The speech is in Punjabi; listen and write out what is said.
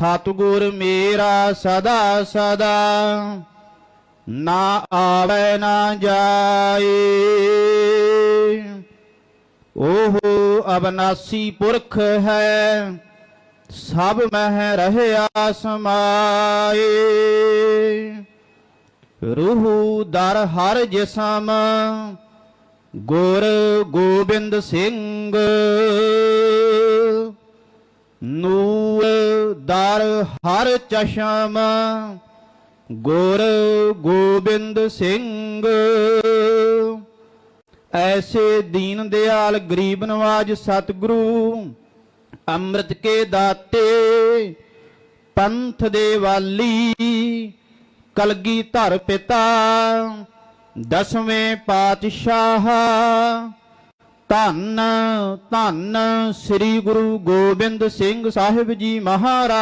ਸਤਿਗੁਰ ਮੇਰਾ ਸਦਾ ਸਦਾ ਨਾ ਆਵੇ ਨਾ ਜਾਏ। ਉਹ ਅਬਨਾਸੀ ਪੁਰਖ ਹੈ, ਸਭ ਮਹਿ ਰਹਿਆ ਸਮਾਏ। ਰੂਹ ਦਰ ਹਰ ਜਿਸਮ, ਗੁਰ ਗੋਬਿੰਦ ਸਿੰਘ। ਨੂੰ ਦਰ ਹਰ ਚਸ਼ਮ, ਗੁਰ ਗੋਬਿੰਦ ਸਿੰਘ। ਐਸੇ ਦੀਨ ਦਿਆਲ ਗਰੀਬ ਨਵਾਜ ਸਤਿਗੁਰੂ, ਅੰਮ੍ਰਿਤ ਕੇ ਦਾਤੇ, ਪੰਥ ਦੇ ਵਾਲੀ, ਕਲਗੀ ਧਰ ਪਿਤਾ ਦਸਵੇਂ ਪਾਤਸ਼ਾਹ। ਧੰਨ ਧੰਨ ਸ੍ਰੀ ਗੁਰੂ ਗੋਬਿੰਦ ਸਿੰਘ ਸਾਹਿਬ ਜੀ ਮਹਾਰਾਜ।